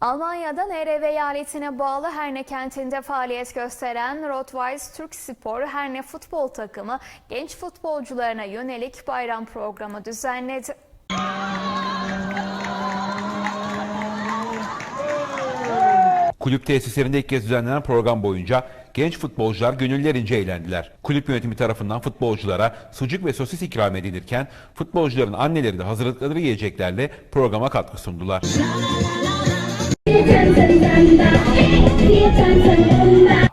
Almanya'da Nere eyaletine bağlı Herne kentinde faaliyet gösteren Rotweiss Türk Spor Herne futbol takımı genç futbolcularına yönelik bayram programı düzenledi. Kulüp tesislerinde ilk kez düzenlenen program boyunca genç futbolcular gönüllerince eğlendiler. Kulüp yönetimi tarafından futbolculara sucuk ve sosis ikram edilirken futbolcuların anneleri de hazırladıkları yiyeceklerle programa katkı sundular.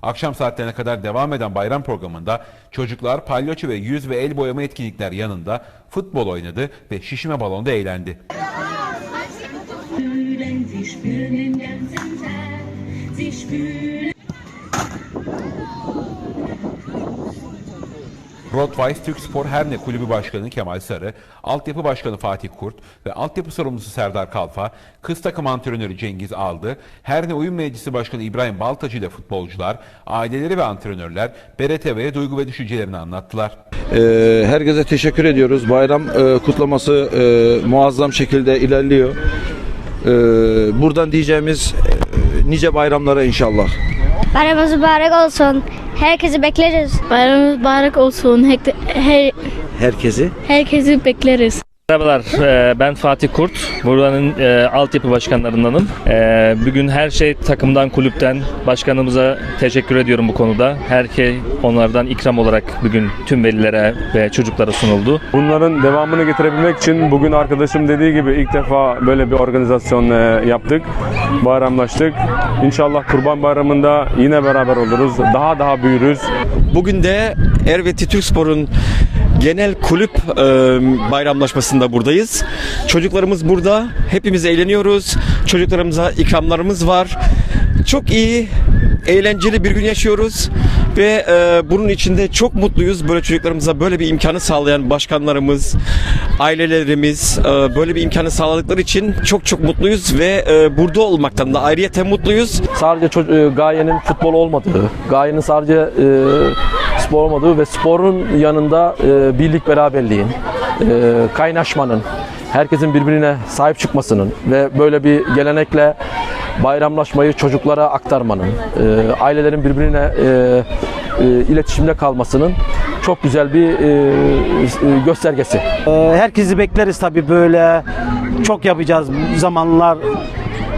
Akşam saatlerine kadar devam eden bayram programında çocuklar palyaço ve yüz ve el boyama etkinlikler yanında futbol oynadı ve şişme balonda eğlendi. sie. Rotweiss Türk Spor Herne Kulübü Başkanı Kemal Sarı, Altyapı Başkanı Fatih Kurt ve Altyapı Sorumlusu Serdar Kalfa, kız takım antrenörü Cengiz Aldı, Herne Oyun Meclisi Başkanı İbrahim Baltacı ile futbolcular, aileleri ve antrenörler BRTV'ye duygu ve düşüncelerini anlattılar. Ee, herkese teşekkür ediyoruz. Bayram e, kutlaması e, muazzam şekilde ilerliyor. Ee, buradan diyeceğimiz e, nice bayramlara inşallah. Bayramınız mübarek olsun. Herkesi bekleriz. Bayramınız mübarek olsun. Her, her, Herkesi. herkesi bekleriz. Merhabalar, e, ben Fatih Kurt. Buranın e, altyapı başkanlarındanım. E, Bugün her şey takımdan, kulüpten, başkanımıza teşekkür ediyorum bu konuda. Her şey onlardan ikram olarak bugün tüm velilere ve çocuklara sunuldu. Bunların devamını getirebilmek için bugün arkadaşım dediği gibi ilk defa böyle bir organizasyon e, yaptık. Bayramlaştık. İnşallah Kurban Bayramı'nda yine beraber oluruz. Daha daha büyürüz. Bugün de Erveti Türkspor'un genel kulüp e, bayramlaşmasında buradayız. Çocuklarımız burada. Hepimiz eğleniyoruz. Çocuklarımıza ikramlarımız var. Çok iyi, eğlenceli bir gün yaşıyoruz ve e, bunun içinde çok mutluyuz. Böyle çocuklarımıza böyle bir imkanı sağlayan başkanlarımız, ailelerimiz e, böyle bir imkanı sağladıkları için çok çok mutluyuz ve e, burada olmaktan da ayrıyeten mutluyuz. sadece e, gayenin futbol olmadığı, gayenin sadece e, spor olmadığı ve sporun yanında e, birlik beraberliğin, e, kaynaşmanın, herkesin birbirine sahip çıkmasının ve böyle bir gelenekle bayramlaşmayı çocuklara aktarmanın, e, ailelerin birbirine e, e, iletişimde kalmasının çok güzel bir e, e, göstergesi. Ee, Herkesi bekleriz tabii böyle çok yapacağız zamanlar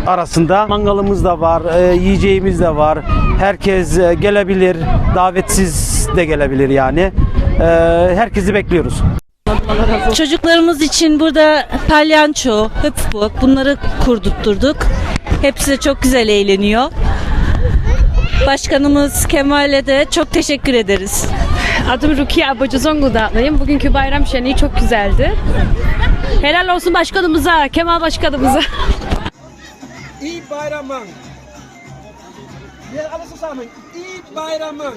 arasında. Mangalımız da var, e, yiyeceğimiz de var. Herkes e, gelebilir, davetsiz de gelebilir yani. Ee, Herkesi bekliyoruz. Çocuklarımız için burada palyanço, hüpfbuk bunları kurdurtturduk. Hepsi de çok güzel eğleniyor. Başkanımız Kemal'e de çok teşekkür ederiz. Adım Rukiye Abacı Zonguldak'lıyım. Bugünkü bayram şenliği çok güzeldi. Helal olsun başkanımıza, Kemal başkanımıza. İyi bayramın. Alle zusammen. İyi bayramın.